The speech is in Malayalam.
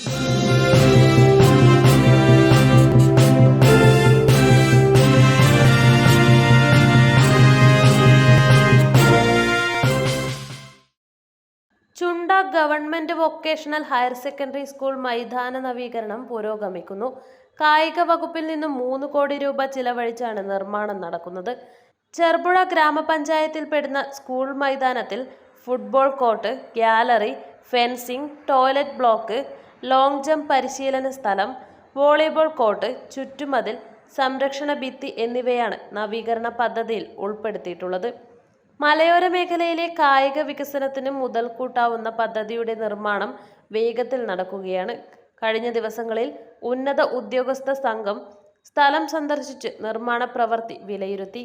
Chunda government vocational higher secondary school മൈതാന നവീകരണം പുരോഗമിക്കുന്നു. കായിക വകുപ്പിൽ നിന്ന് മൂന്ന് കോടി രൂപ ചിലവഴിച്ചാണ് നിർമ്മാണം നടക്കുന്നത്. ചെറുപുഴ ഗ്രാമപഞ്ചായത്തിൽ പെടുന്ന school മൈതാനത്തിൽ football court gallery fencing toilet block long jump പരിശീലന സ്ഥലം വോളിബോൾ കോർട്ട് ചുറ്റുമതിൽ സംരക്ഷണ ഭിത്തി എന്നിവയാണ് നവീകരണ പദ്ധതിയിൽ ഉൾപ്പെടുത്തിയിട്ടുള്ളത്. മലയോര മേഖലയിലെ കായിക വികസനത്തിന് മുതൽക്കൂട്ടാവുന്ന പദ്ധതിയുടെ നിർമ്മാണം വേഗത്തിൽ നടക്കുകയാണ്. കഴിഞ്ഞ ദിവസങ്ങളിൽ ഉന്നത ഉദ്യോഗസ്ഥ സംഘം സ്ഥലം സന്ദർശിച്ച് നിർമ്മാണ പ്രവൃത്തി വിലയിരുത്തി.